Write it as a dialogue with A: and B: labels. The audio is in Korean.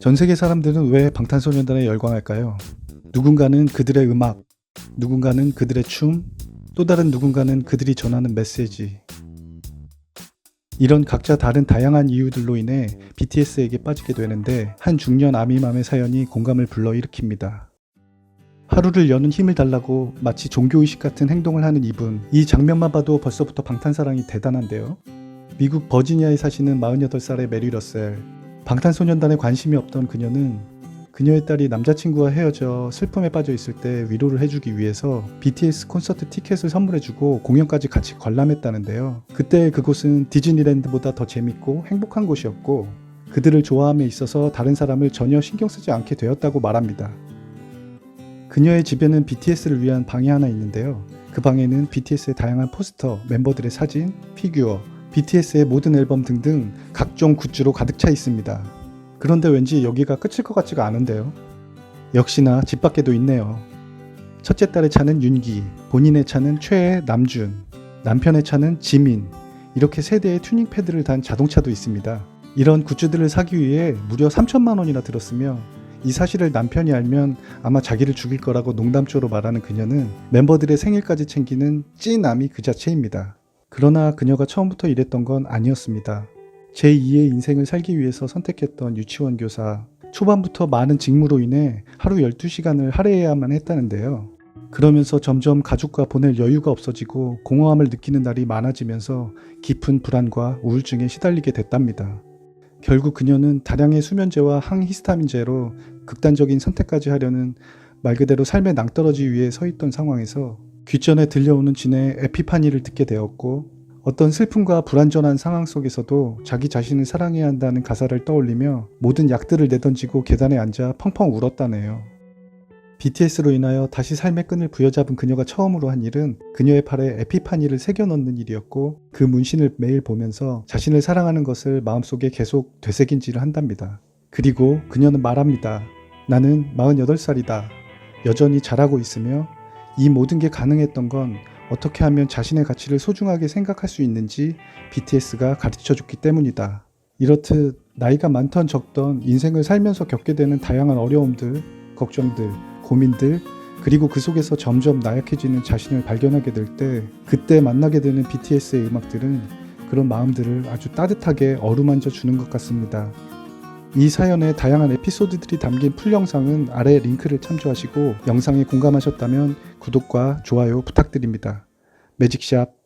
A: 전 세계 사람들은 왜 방탄소년단에 열광할까요? 누군가는 그들의 음악, 누군가는 그들의 춤, 또 다른 누군가는 그들이 전하는 메시지. 이런 각자 다른 다양한 이유들로 인해 BTS에게 빠지게 되는데 한 중년 아미맘의 사연이 공감을 불러일으킵니다. 하루를 여는 힘을 달라고 마치 종교의식 같은 행동을 하는 이분. 이 장면만 봐도 벌써부터 방탄사랑이 대단한데요. 미국 버지니아에 사시는 48살의 메리 러셀. 방탄소년단에 관심이 없던 그녀는 그녀의 딸이 남자친구와 헤어져 슬픔에 빠져 있을 때 위로를 해주기 위해서 BTS 콘서트 티켓을 선물해주고 공연까지 같이 관람했다는데요. 그때 그곳은 디즈니랜드보다 더 재밌고 행복한 곳이었고 그들을 좋아함에 있어서 다른 사람을 전혀 신경 쓰지 않게 되었다고 말합니다. 그녀의 집에는 BTS를 위한 방이 하나 있는데요. 그 방에는 BTS의 다양한 포스터, 멤버들의 사진, 피규어, BTS의 모든 앨범 등등 각종 굿즈로 가득 차 있습니다. 그런데 왠지 여기가 끝일 것 같지가 않은데요. 역시나 집 밖에도 있네요. 첫째 딸의 차는 윤기, 본인의 차는 최애 남준, 남편의 차는 지민, 이렇게 세 대의 튜닝 패드를 단 자동차도 있습니다. 이런 굿즈들을 사기 위해 무려 3천만 원이나 들었으며 이 사실을 남편이 알면 아마 자기를 죽일 거라고 농담조로 말하는 그녀는 멤버들의 생일까지 챙기는 찐남이 그 자체입니다. 그러나 그녀가 처음부터 이랬던 건 아니었습니다. 제2의 인생을 살기 위해서 선택했던 유치원 교사. 초반부터 많은 직무로 인해 하루 12시간을 할애해야만 했다는데요. 그러면서 점점 가족과 보낼 여유가 없어지고 공허함을 느끼는 날이 많아지면서 깊은 불안과 우울증에 시달리게 됐답니다. 결국 그녀는 다량의 수면제와 항히스타민제로 극단적인 선택까지 하려는 말 그대로 삶의 낭떠러지 위에 서 있던 상황에서 귓전에 들려오는 진의 에피파니를 듣게 되었고 어떤 슬픔과 불안전한 상황 속에서도 자기 자신을 사랑해야 한다는 가사를 떠올리며 모든 약들을 내던지고 계단에 앉아 펑펑 울었다네요. BTS로 인하여 다시 삶의 끈을 부여잡은 그녀가 처음으로 한 일은 그녀의 팔에 에피파니를 새겨 넣는 일이었고 그 문신을 매일 보면서 자신을 사랑하는 것을 마음속에 계속 되새김질을 한답니다. 그리고 그녀는 말합니다. 나는 48살이다. 여전히 잘하고 있으며 이 모든 게 가능했던 건 어떻게 하면 자신의 가치를 소중하게 생각할 수 있는지 BTS가 가르쳐 줬기 때문이다. 이렇듯 나이가 많던 적던 인생을 살면서 겪게 되는 다양한 어려움들, 걱정들, 고민들, 그리고 그 속에서 점점 나약해지는 자신을 발견하게 될 때 그때 만나게 되는 BTS의 음악들은 그런 마음들을 아주 따뜻하게 어루만져 주는 것 같습니다. 이 사연의 다양한 에피소드들이 담긴 풀 영상은 아래 링크를 참조하시고 영상에 공감하셨다면 구독과 좋아요 부탁드립니다. 매직샵